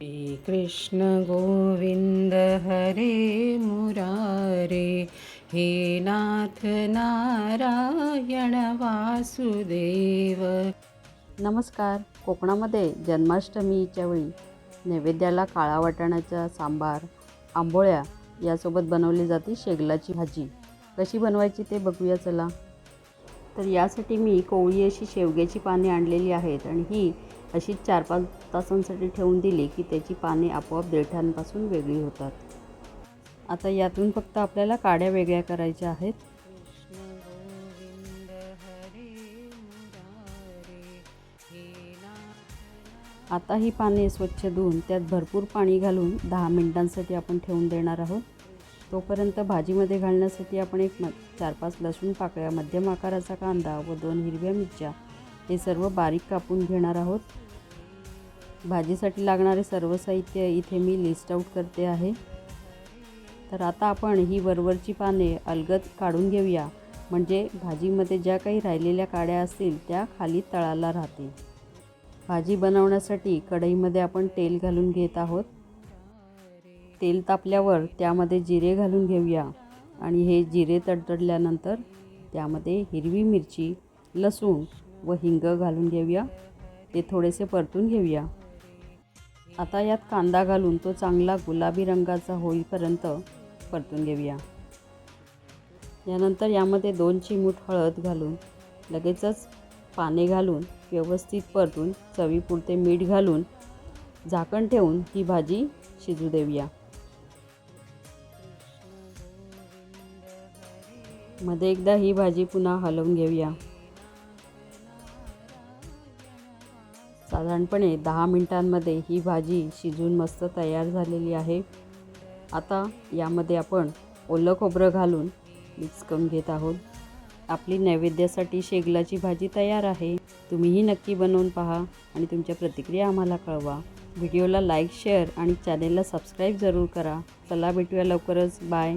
कृष्ण गोविंद हरे मुरारे हे नाथ नारायण वासुदेव। नमस्कार कोकणामध्ये जन्माष्टमीच्या वेळी नैवेद्याला काळा वाटाण्याचा सांबार आंबोळ्या यासोबत बनवली जाते शेगलाची भाजी. कशी बनवायची ते बघूया चला. तर यासाठी मी कोवळी अशी शेवग्याची पाने आणलेली आहेत आणि ही अशी चार पाच तासांसाठी ठेवून दिली की त्याची पाने आपोआप देठांपासून वेगळी होतात. आता यातून फक्त आपल्याला काड्या वेगळ्या करायच्या आहेत. आता ही पाने स्वच्छ धुवून त्यात भरपूर पाणी घालून दहा मिनिटांसाठी आपण ठेवून देणार आहोत. तोपर्यंत भाजीमध्ये घालण्यासाठी आपण एक म चार पाच लसूण पाकळ्या मध्यम आकाराचा कांदा व दोन हिरव्या मिरच्या हे सर्व बारीक कापून घेणार आहोत. भाजीसाठी लागणारे सर्व साहित्य इथे मी लिस्ट आऊट करते आहे. तर आता आपण ही वरवरची पाने अलगद काढून घेऊया. म्हणजे भाजीमध्ये ज्या काही राहिलेल्या काड्या असतील त्या खाली तळाला राहतील. भाजी बनवण्यासाठी कढईमध्ये आपण तेल घालून घेत आहोत. तेल तापल्यावर त्यामध्ये जिरे घालून घेऊया. आणि हे जिरे तडतडल्यानंतर त्यामध्ये हिरवी मिरची लसूण व हिंग घालून घेऊया. ते थोडेसे परतून घेऊया. आता यात कांदा घालून तो चांगला गुलाबी रंगाचा होईपर्यंत परतून घेऊया. यानंतर यामध्ये दोन चिमूट हळद घालून लगेचच पाने घालून व्यवस्थित परतून चवीपुरते मीठ घालून झाकण ठेवून ही भाजी शिजू देऊया. मध्ये एकदा ही भाजी पुन्हा हलवून घेऊया. साधारणपणे दहा मिनटांमध्ये ही भाजी शिजून मस्त तयार झालेली आहे. आता यामध्ये आपण ओलं खोबरं घालून मिक्स करून घेत आहोत. आपली नैवेद्यासाठी शेगलाची भाजी तयार आहे. तुम्हीही नक्की बनवून पहा आणि तुमच्या प्रतिक्रिया आम्हाला कळवा. व्हिडिओला लाईक शेअर आणि चॅनेलला सबस्क्राईब जरूर करा. चला भेटूया लवकरच. बाय.